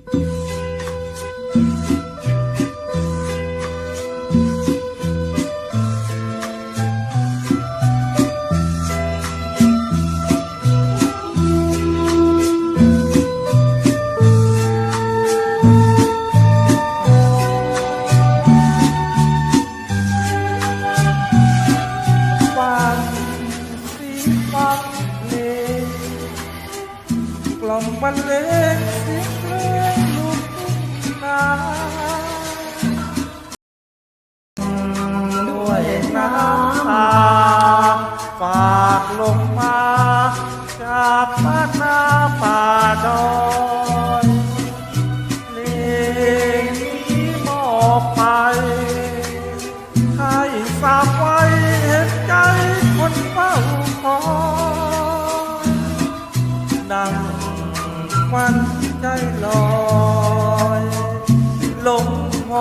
กล่อมบรรเลงเสียงเพลงลูก ด้วยน้ำตาฝากลงมาจากบ้านนาป่าดอยเพลงนี้มอบไป งพล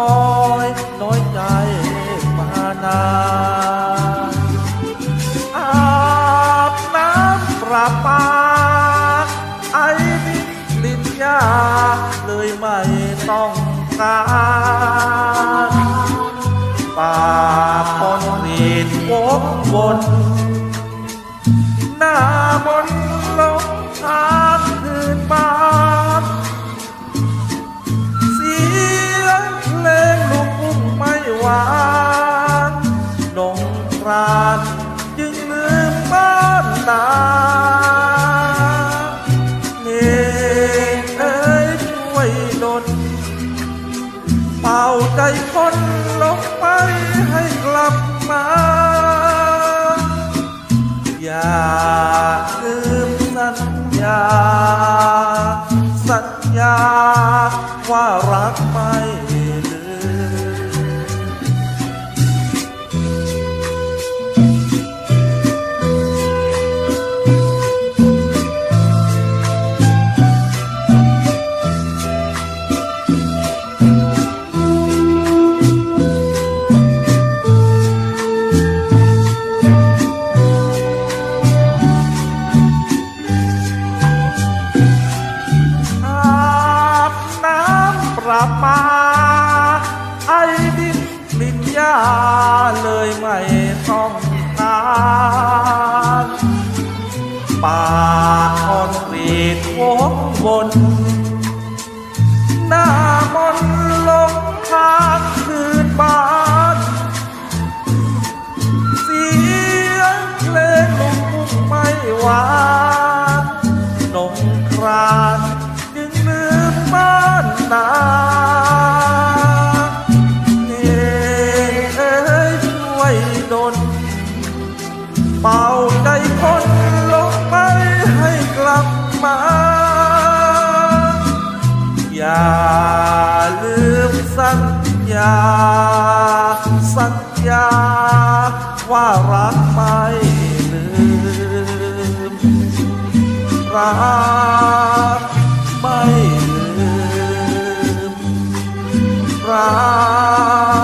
อยน้อยใจมานานอาบน้ำประปา ไอ้ดินลินยา เลยไม่ต้องการป่าคอนกรีตวกวนหน้ามน วยดลเป่าใจคนลงไปให้กลับมา อย่าลืมสัญญา สัญญาว่ารักไม่ลื กบน หน้ามนลงทางคืนบ้านเสียงเพลงลงไม่หวานนงครานจึงลืมบ้านนา อย่าลืมสัญญา สัญญา ว่ารักไม่ลืม รักไม่ลืม รัก